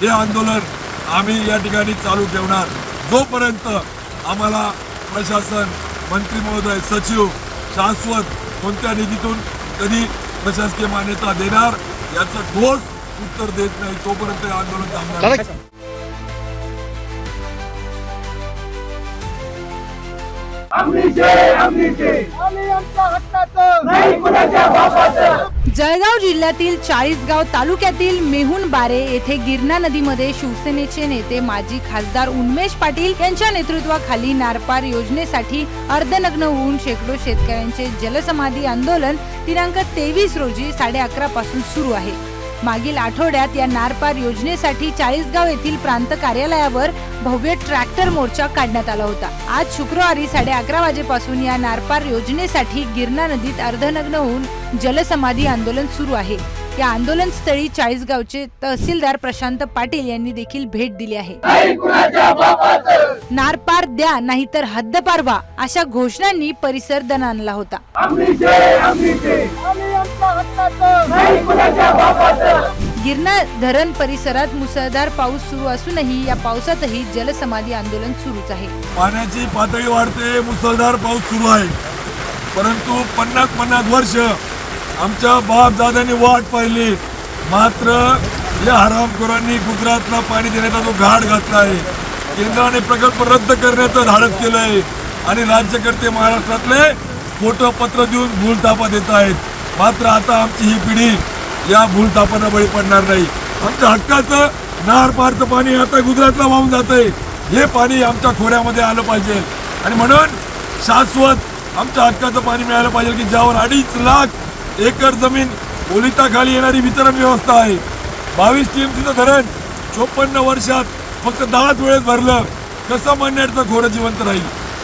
हे आंदोलन आम्ही या ठिकाणी चालू ठेवणार जोपर्यंत आम्हाला प्रशासन मंत्री महोदय सचिव शाश्वत कोणत्या निधीतून कधी प्रशासकीय मान्यता देणार याचं ठोस उत्तर देत नाही तोपर्यंत हे आंदोलन थांबणार नाही. जळगाव जिल्ह्यातील चाळीसगाव तालुक्यातील मेहून बारे येथे गिरणा नदीमध्ये शिवसेनेचे नेते माजी खासदार उन्मेश पाटील यांच्या नेतृत्वाखाली नारपार योजनेसाठी अर्धनग्न होऊन शेकडो शेतकऱ्यांचे जलसमाधी आंदोलन दिनांक तेवीस रोजी साडे अकरा पासून सुरू आहे. मागील आठवड्यात या नारपार योजनेसाठी चाळीसगाव येथील प्रांत कार्यालयावर भव्य ट्रॅक्टर मोर्चा काढण्यात आला होता. आज शुक्रवारी साडे अकरा वाजेपासून या नारपार योजनेसाठी गिरणा नदीत अर्धनग्न होऊन जलसमाधी आंदोलन सुरू आहे. या आंदोलन स्थळी चाळीसगावचे तहसीलदार प्रशांत पाटील यांनी देखील भेट दिली आहे. नारपार द्या नाहीतर हद्दपार व्हा अशा घोषणांनी परिसर दणाणला होता. गिरणा धरण परिसरात मुसळधार पाऊस सुरू असूनही या पावसातही जलसमाधी आंदोलन सुरूच आहे. पाण्याची पातळी वाढते मुसळधार पाऊस सुरू आहे. परंतु पन्नास पन्नास वर्ष आमच्या बापदादांनी वाट पाहिली. मात्र या हरामखोरांनी गुजरातला पाणी देण्याचा जो घाट घातला आहे केंद्राने प्रकल्प रद्द करण्याचं धाडस केलं आहे आणि राज्यकर्ते महाराष्ट्रातले फोटो पत्र देऊन भूलतापा देत आहेत. मात्र आता आमची ही पिढी या भूलथापांना बळी पडणार नाही. आमच्या हक्काचं नार पारचं पाणी आता गुजरातला वाहून जातंय. हे पाणी आमच्या खोऱ्यामध्ये आलं पाहिजे. आणि म्हणून शाश्वत आमच्या हक्काचं पाणी मिळालं पाहिजे की ज्यावर अडीच लाख एकर जमीन ओलिताखाली येणारी वितरण व्यवस्था आहे. बावीस टीएमसीचं धरण. चोपन्न वर्षात फक्त दहाच वेळेस भरलं. कसं मन्याडचं घोडं जिवंत राहील?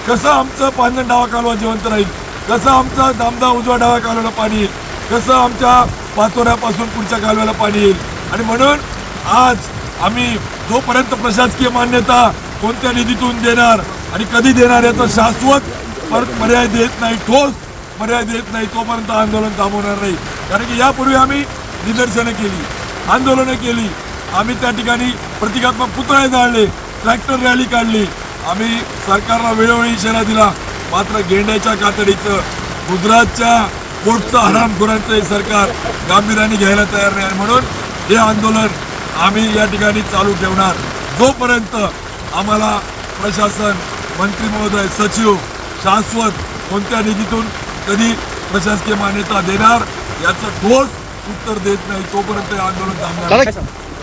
कसं आमचं पांजण डावा कालवा जिवंत राहील? कसं आमचा दामदा उजवा डावा कालव्याला पाणी येईल? कसं आमच्या पाचोऱ्यापासून पुढच्या कालव्याला पाणी येईल? आणि म्हणून आज आम्ही जोपर्यंत प्रशासकीय मान्यता कोणत्या निधीतून देणार आणि कधी देणार याचा शाश्वत परत पर्याय देत नाही ठोस पर्याय देत नाही तोपर्यंत आंदोलन थांबवणार नाही. कारण की यापूर्वी आम्ही निदर्शनं केली आंदोलनं केली. आम्ही त्या ठिकाणी प्रतिकात्मक पुतळे जाळले ट्रॅक्टर रॅली काढली. आम्ही सरकारला वेळोवेळी इशारा दिला मात्र गेंड्याच्या कातडीचं गुजरातच्या कोर्टचं हरामखोरांचं हे सरकार गांभीर्याने घ्यायला तयार नाही. म्हणून हे आंदोलन आम्ही या ठिकाणी चालू ठेवणार. जोपर्यंत आम्हाला प्रशासन मंत्री महोदय सचिव शाश्वत कोणत्या निधीतून कधी प्रशासकीय मान्यता देणार याचं ठोस उत्तर देत नाही तोपर्यंत हे आंदोलन थांबणार.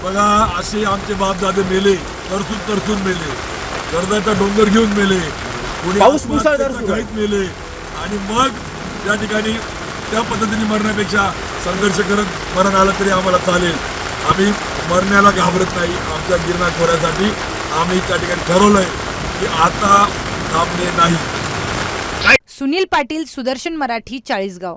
बघा असे आमचे बापदादे मेले तरसून तरसून मेले कर्जाचा डोंगर घेऊन मेले कोणी मेले आणि मग त्या ठिकाणी त्या पद्धतीने मरण्यापेक्षा संघर्ष करत मरण आलं तरी आम्हाला चालेल. आम्ही मरण्याला घाबरत नाही आमच्या गिरणा खोऱ्यासाठी आम्ही त्या ठिकाणी ठरवलंय की आता थांबणे नाही. सुनील पाटील सुदर्शन मराठी चाळीसगाव.